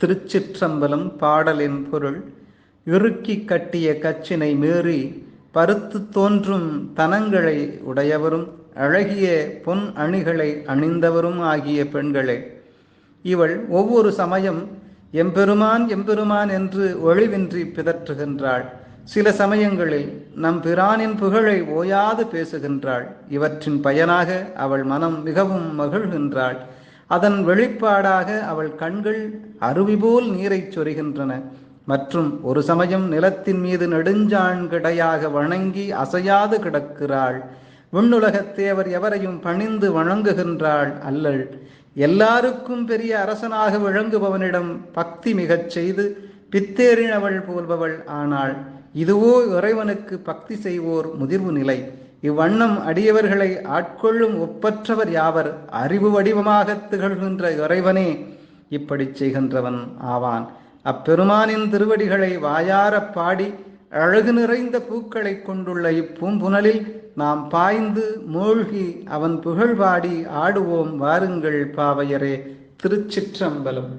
திருச்சிற்றம்பலம் பாடலின் பொருள் இறுக்கி கட்டிய கச்சினை மீறி பருத்து தோன்றும் தனங்களை உடையவரும் அழகிய பொன் அணிகளை அணிந்தவரும் ஆகிய பெண்களே. இவள் ஒவ்வொரு சமயம் எம்பெருமான் எம்பெருமான் என்று ஒளிவின்றி பிதற்றுகின்றாள். சில சமயங்களில் நம் பிரானின் புகழை ஓயாது பேசுகின்றாள். இவற்றின் பயனாக அவள் மனம் மிகவும் மகிழ்கின்றாள். அதன் வெளிப்பாடாக அவள் கண்கள் அருவி போல் நீரைச் சொரிகின்றன. மற்றும் ஒரு சமயம் நிலத்தின் மீது நெடுஞ்சான் கிடையாக வணங்கி அசையாது கிடக்கிறாள். விண்ணுலகத் தேவர் எவரையும் பணிந்து வணங்குகின்றாள் அல்லள். எல்லாருக்கும் பெரிய அரசனாக விளங்குபவனிடம் பக்தி மிகச் செய்து பித்தேறினவள் போல்பவள் ஆனாள். இதுவோ இறைவனுக்கு பக்தி செய்வோர் முதிர்வு நிலை. இவ்வண்ணம் அடியவர்களை ஆட்கொள்ளும் ஒப்பற்றவர் யாவர் அறிவு வடிவமாக திகழ்கின்ற இறைவனே இப்படி செய்கின்றவன் ஆவான். அப்பெருமானின் திருவடிகளை வாயாரப் பாடி அழகு நிறைந்த பூக்களை கொண்டுள்ள இப்பூம்புனலில் நாம் பாய்ந்து மூழ்கி அவன் புகழ்வாடி ஆடுவோம் வாருங்கள் பாவையரே திருச்சிற்றம்பலம்.